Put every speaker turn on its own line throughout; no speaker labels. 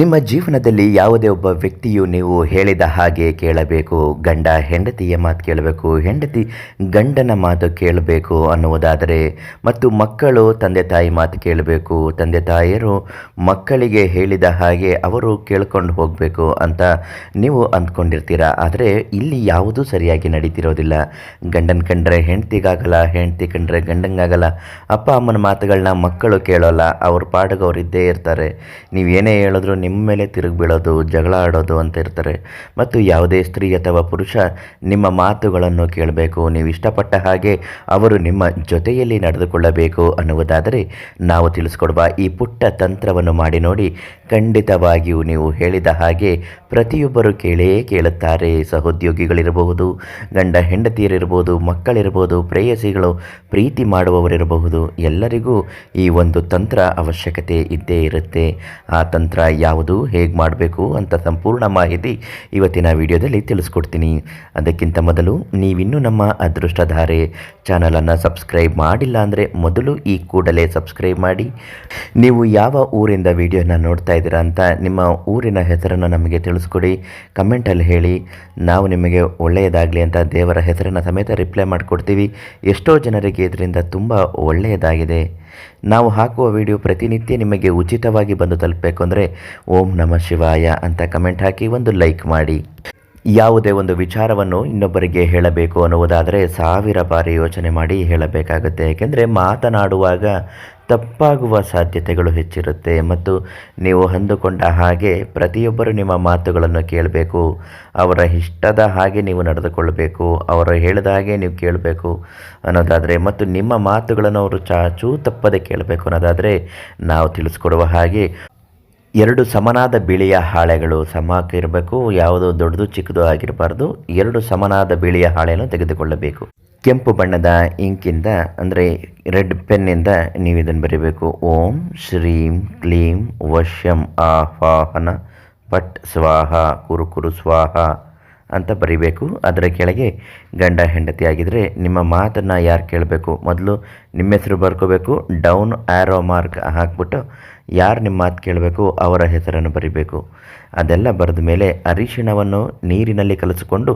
ನಿಮ್ಮ ಜೀವನದಲ್ಲಿ ಯಾವುದೇ ಒಬ್ಬ ವ್ಯಕ್ತಿಯು ನೀವು ಹೇಳಿದ ಹಾಗೆ ಕೇಳಬೇಕು, ಗಂಡ ಹೆಂಡತಿಯ ಮಾತು ಕೇಳಬೇಕು, ಹೆಂಡತಿ ಗಂಡನ ಮಾತು ಕೇಳಬೇಕು ಅನ್ನುವುದಾದರೆ, ಮತ್ತು ಮಕ್ಕಳು ತಂದೆ ತಾಯಿ ಮಾತು ಕೇಳಬೇಕು, ತಂದೆ ತಾಯಿಯರು ಮಕ್ಕಳಿಗೆ ಹೇಳಿದ ಹಾಗೆ ಅವರು ಕೇಳ್ಕೊಂಡು ಹೋಗಬೇಕು ಅಂತ ನೀವು ಅಂದ್ಕೊಂಡಿರ್ತೀರ? ಆದರೆ ಇಲ್ಲಿ ಯಾವುದೂ ಸರಿಯಾಗಿ ನಡೀತಿರೋದಿಲ್ಲ. ಗಂಡನ ಕಂಡ್ರೆ ಹೆಂಡತಿಗಾಗಲ್ಲ, ಹೆಂಡತಿ ಕಂಡ್ರೆ ಗಂಡಂಗಾಗಲ್ಲ. ಅಪ್ಪ ಅಮ್ಮನ ಮಾತುಗಳನ್ನ ಮಕ್ಕಳು ಕೇಳೋಲ್ಲ, ಅವ್ರ ಪಾಡಗವ್ರು ಇದ್ದೇ ಇರ್ತಾರೆ. ಏನೇ ಹೇಳಿದ್ರು ನಿಮ್ಮ ಮೇಲೆ ತಿರುಗಿ ಬೀಳೋದು ಜಗಳ ಆಡೋದು ಅಂತ ಇರ್ತಾರೆ. ಮತ್ತು ಯಾವುದೇ ಸ್ತ್ರೀ ಅಥವಾ ಪುರುಷ ನಿಮ್ಮ ಮಾತುಗಳನ್ನು ಕೇಳಬೇಕು. ನೀವು ಇಷ್ಟಪಟ್ಟ ಹಾಗೆ ಅವರು ನಿಮ್ಮ ಜೊತೆಯಲ್ಲಿ ನಡೆದುಕೊಳ್ಳಬೇಕು ಅನ್ನುವುದಾದರೆ ನಾವು ತಿಳಿಸ್ಕೊಡುವ ಈ ಪುಟ್ಟ ತಂತ್ರವನ್ನು ಮಾಡಿ ನೋಡಿ. ಖಂಡಿತವಾಗಿಯೂ ನೀವು ಹೇಳಿದ ಹಾಗೆ ಪ್ರತಿಯೊಬ್ಬರು ಕೇಳೇ ಕೇಳುತ್ತಾರೆ. ಸಹೋದ್ಯೋಗಿಗಳಿರಬಹುದು, ಗಂಡ ಹೆಂಡತಿಯರಿರ್ಬೋದು ಮಕ್ಕಳಿರ್ಬೋದು ಪ್ರೇಯಸಿಗಳು, ಪ್ರೀತಿ ಮಾಡುವವರಿರಬಹುದು. ಎಲ್ಲರಿಗೂ ಈ ಒಂದು ತಂತ್ರ ಅವಶ್ಯಕತೆ ಇದ್ದೇ ಇರುತ್ತೆ. ಆ ತಂತ್ರ ಯಾವುದು, ಹೇಗೆ ಮಾಡಬೇಕು ಅಂತ ಸಂಪೂರ್ಣ ಮಾಹಿತಿ ಇವತ್ತಿನ ವಿಡಿಯೋದಲ್ಲಿ ತಿಳಿಸ್ಕೊಡ್ತೀನಿ. ಅದಕ್ಕಿಂತ ಮೊದಲು ನೀವಿನ್ನೂ ನಮ್ಮ ಅದೃಷ್ಟಧಾರೆ ಚಾನಲನ್ನು ಸಬ್ಸ್ಕ್ರೈಬ್ ಮಾಡಿಲ್ಲ ಅಂದರೆ ಮೊದಲು ಈ ಕೂಡಲೇ ಸಬ್ಸ್ಕ್ರೈಬ್ ಮಾಡಿ. ನೀವು ಯಾವ ಊರಿಂದ ವಿಡಿಯೋನ ನೋಡ್ತಾ ಇದ್ದೀರಾ ಅಂತ ನಿಮ್ಮ ಊರಿನ ಹೆಸರನ್ನು ನಮಗೆ ತಿಳಿಸ್ಕೊಡಿ. ಕಮೆಂಟಲ್ಲಿ ಹೇಳಿ. ನಾವು ನಿಮಗೆ ಒಳ್ಳೆಯದಾಗಲಿ ಅಂತ ದೇವರ ಹೆಸರನ್ನು ಸಮೇತ ರಿಪ್ಲೈ ಮಾಡಿಕೊಡ್ತೀವಿ. ಎಷ್ಟೋ ಜನರಿಗೆ ಇದರಿಂದ ತುಂಬ ಒಳ್ಳೆಯದಾಗಿದೆ. ನಾವು ಹಾಕುವ ವಿಡಿಯೋ ಪ್ರತಿನಿತ್ಯ ನಿಮಗೆ ಉಚಿತವಾಗಿ ಬಂದು ತಲುಪಬೇಕು ಅಂದರೆ ಓಂ ನಮ ಶಿವಾಯ ಅಂತ ಕಮೆಂಟ್ ಹಾಕಿ ಒಂದು ಲೈಕ್ ಮಾಡಿ. ಯಾವುದೇ ಒಂದು ವಿಚಾರವನ್ನು ಇನ್ನೊಬ್ಬರಿಗೆ ಹೇಳಬೇಕು ಅನ್ನುವುದಾದರೆ ಸಾವಿರ ಬಾರಿ ಯೋಚನೆ ಮಾಡಿ ಹೇಳಬೇಕಾಗುತ್ತೆ. ಏಕೆಂದರೆ ಮಾತನಾಡುವಾಗ ತಪ್ಪಾಗುವ ಸಾಧ್ಯತೆಗಳು ಹೆಚ್ಚಿರುತ್ತೆ. ಮತ್ತು ನೀವು ಅಂದುಕೊಂಡ ಹಾಗೆ ಪ್ರತಿಯೊಬ್ಬರು ನಿಮ್ಮ ಮಾತುಗಳನ್ನು ಕೇಳಬೇಕು. ಅವರ ಇಷ್ಟದ ಹಾಗೆ ನೀವು ನಡೆದುಕೊಳ್ಳಬೇಕು. ಅವರು ಹೇಳಿದ ಹಾಗೆ ನೀವು ಕೇಳಬೇಕು ಅನ್ನೋದಾದರೆ ಮತ್ತು ನಿಮ್ಮ ಮಾತುಗಳನ್ನು ಅವರು ಚಾಚೂ ತಪ್ಪದೆ ಕೇಳಬೇಕು ಅನ್ನೋದಾದರೆ ನಾವು ತಿಳಿಸ್ಕೊಡುವ ಹಾಗೆ ಎರಡು ಸಮನಾದ ಬಿಳಿಯ ಹಾಳೆಗಳು ಸಮಕ್ಕೆ ಇರಬೇಕು, ಯಾವುದು ದೊಡ್ಡದು ಚಿಕ್ಕದು ಆಗಿರಬಾರ್ದು. ಎರಡು ಸಮನಾದ ಬಿಳಿಯ ಹಾಳೆಯನ್ನು ತೆಗೆದುಕೊಳ್ಳಬೇಕು. ಕೆಂಪು ಬಣ್ಣದ ಇಂಕಿಂದ, ಅಂದರೆ ರೆಡ್ ಪೆನ್ನಿಂದ ನೀವು ಇದನ್ನು ಬರೀಬೇಕು. ಓಂ ಶ್ರೀಂ ಕ್ಲೀಂ ವಶ್ಯಂ ಆಹ್ವಾಹನ. ಪಟ್ ಸ್ವಾಹ, ಕುರುಕುರು ಕುರು ಸ್ವಾಹ. ಅಂತ ಬರಿಬೇಕು. ಅದರ ಕೆಳಗೆ ಗಂಡ ಹೆಂಡತಿ ಆಗಿದ್ದರೆ ನಿಮ್ಮ ಮಾತನ್ನು ಯಾರು ಕೇಳಬೇಕು? ಮೊದಲು ನಿಮ್ಮ ಹೆಸರು ಬರ್ಕೋಬೇಕು, ಡೌನ್ ಆ್ಯರೋ ಮಾರ್ಕ್ ಹಾಕ್ಬಿಟ್ಟು ಯಾರು ನಿಮ್ಮ ಮಾತು ಕೇಳಬೇಕು, ಅವರ ಹೆಸರನ್ನು ಬರಿಬೇಕು. ಅದೆಲ್ಲ ಬರೆದ ಮೇಲೆ ಅರಿಶಿಣವನ್ನು ನೀರಿನಲ್ಲಿ ಕಲಸಿಕೊಂಡು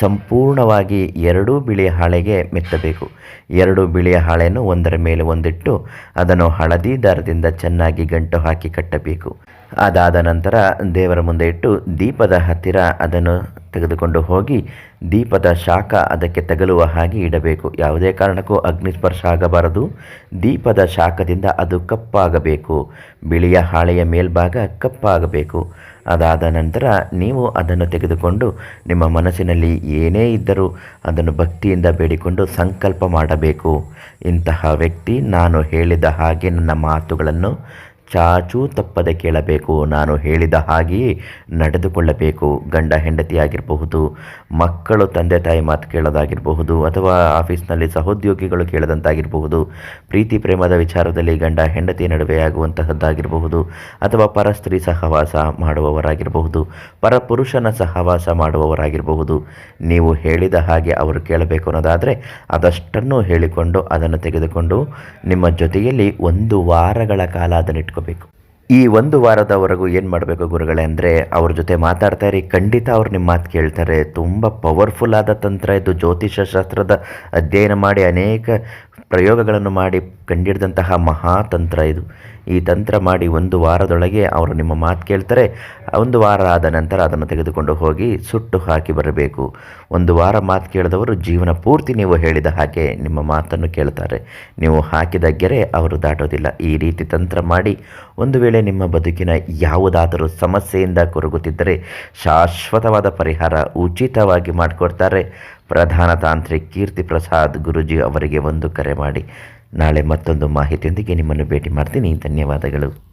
ಸಂಪೂರ್ಣವಾಗಿ ಎರಡೂ ಬಿಳಿಯ ಹಾಳೆಗೆ ಮೆತ್ತಬೇಕು. ಎರಡು ಬಿಳಿಯ ಹಾಳೆಯನ್ನು ಒಂದರ ಮೇಲೆ ಒಂದಿಟ್ಟು ಅದನ್ನು ಹಳದಿ ದಾರದಿಂದ ಚೆನ್ನಾಗಿ ಗಂಟು ಹಾಕಿ ಕಟ್ಟಬೇಕು. ಅದಾದ ನಂತರ ದೇವರ ಮುಂದೆ ಇಟ್ಟು ದೀಪದ ಹತ್ತಿರ ಅದನ್ನು ತೆಗೆದುಕೊಂಡು ಹೋಗಿ ದೀಪದ ಶಾಖ ಅದಕ್ಕೆ ತಗಲುವ ಹಾಗೆ ಇಡಬೇಕು. ಯಾವುದೇ ಕಾರಣಕ್ಕೂ ಅಗ್ನಿಸ್ಪರ್ಶ ಆಗಬಾರದು. ದೀಪದ ಶಾಖದಿಂದ ಅದು ಕಪ್ಪಾಗಬೇಕು. ಬಿಳಿಯ ಹಾಳೆಯ ಮೇಲ್ಭಾಗ ಕಪ್ಪಾಗಬೇಕು. ಅದಾದ ನಂತರ ನೀವು ಅದನ್ನು ತೆಗೆದುಕೊಂಡು ನಿಮ್ಮ ಮನಸ್ಸಿನಲ್ಲಿ ಏನೇ ಇದ್ದರೂ ಅದನ್ನು ಭಕ್ತಿಯಿಂದ ಬೇಡಿಕೊಂಡು ಸಂಕಲ್ಪ ಮಾಡಬೇಕು. ಇಂತಹ ವ್ಯಕ್ತಿ ನಾನು ಹೇಳಿದ ಹಾಗೆ ನನ್ನ ಮಾತುಗಳನ್ನು ಚಾಚೂ ತಪ್ಪದೆ ಕೇಳಬೇಕು. ನಾನು ಹೇಳಿದ ಹಾಗೆಯೇ ನಡೆದುಕೊಳ್ಳಬೇಕು. ಗಂಡ ಹೆಂಡತಿ ಆಗಿರಬಹುದು ಮಕ್ಕಳು ತಂದೆ ತಾಯಿ ಮಾತು ಕೇಳೋದಾಗಿರಬಹುದು, ಅಥವಾ ಆಫೀಸ್ನಲ್ಲಿ ಸಹೋದ್ಯೋಗಿಗಳು ಕೇಳದಂತಾಗಿರಬಹುದು, ಪ್ರೀತಿ ಪ್ರೇಮದ ವಿಚಾರದಲ್ಲಿ ಗಂಡ ಹೆಂಡತಿ ನಡುವೆ ಆಗುವಂತಹದ್ದಾಗಿರಬಹುದು, ಅಥವಾ ಪರಸ್ತ್ರೀ ಸಹವಾಸ ಮಾಡುವವರಾಗಿರಬಹುದು ಪರ ಪುರುಷನ ಸಹವಾಸ ಮಾಡುವವರಾಗಿರಬಹುದು. ನೀವು ಹೇಳಿದ ಹಾಗೆ ಅವರು ಕೇಳಬೇಕು ಅನ್ನೋದಾದರೆ ಅದಷ್ಟನ್ನು ಹೇಳಿಕೊಂಡು ಅದನ್ನು ತೆಗೆದುಕೊಂಡು ನಿಮ್ಮ ಜೊತೆಯಲ್ಲಿ ಒಂದು ವಾರಗಳ ಕಾಲ ಅದನ್ನು Topic. ಈ ಒಂದು ವಾರದವರೆಗೂ ಏನು ಮಾಡಬೇಕು ಗುರುಗಳೇ ಅಂದರೆ ಅವ್ರ ಜೊತೆ ಮಾತಾಡ್ತಾ ಇರಿ. ಖಂಡಿತ ಅವ್ರು ನಿಮ್ಮ ಮಾತು ಕೇಳ್ತಾರೆ. ತುಂಬ ಪವರ್ಫುಲ್ ಆದ ತಂತ್ರ ಇದು. ಜ್ಯೋತಿಷ ಶಾಸ್ತ್ರದ ಅಧ್ಯಯನ ಮಾಡಿ ಅನೇಕ ಪ್ರಯೋಗಗಳನ್ನು ಮಾಡಿ ಕಂಡಿಡಿದಂತಹ ಮಹಾತಂತ್ರ ಇದು. ಈ ತಂತ್ರ ಮಾಡಿ ಒಂದು ವಾರದೊಳಗೆ ಅವರು ನಿಮ್ಮ ಮಾತು ಕೇಳ್ತಾರೆ. ಒಂದು ವಾರ ಆದ ನಂತರ ಅದನ್ನು ತೆಗೆದುಕೊಂಡು ಹೋಗಿ ಸುಟ್ಟು ಹಾಕಿ ಬರಬೇಕು. ಒಂದು ವಾರ ಮಾತು ಕೇಳಿದವರು ಜೀವನ ಪೂರ್ತಿ ನೀವು ಹೇಳಿದ ಹಾಗೆ ನಿಮ್ಮ ಮಾತನ್ನು ಕೇಳ್ತಾರೆ. ನೀವು ಹಾಕಿದ ಗೆರೆ ಅವರು ದಾಟೋದಿಲ್ಲ. ಈ ರೀತಿ ತಂತ್ರ ಮಾಡಿ ಒಂದು ವೇಳೆ ನಿಮ್ಮ ಬದುಕಿನ ಯಾವುದಾದರೂ ಸಮಸ್ಯೆಯಿಂದ ಕೊರಗುತ್ತಿದ್ದರೆ ಶಾಶ್ವತವಾದ ಪರಿಹಾರ ಉಚಿತವಾಗಿ ಮಾಡಿಕೊಡ್ತಾರೆ. ಪ್ರಧಾನ ತಾಂತ್ರಿಕ್ ಕೀರ್ತಿ ಪ್ರಸಾದ್ ಗುರುಜಿ ಅವರಿಗೆ ಒಂದು ಕರೆ ಮಾಡಿ. ನಾಳೆ ಮತ್ತೊಂದು ಮಾಹಿತಿಯೊಂದಿಗೆ ನಿಮ್ಮನ್ನು ಭೇಟಿ ಮಾಡ್ತೀನಿ. ಧನ್ಯವಾದಗಳು.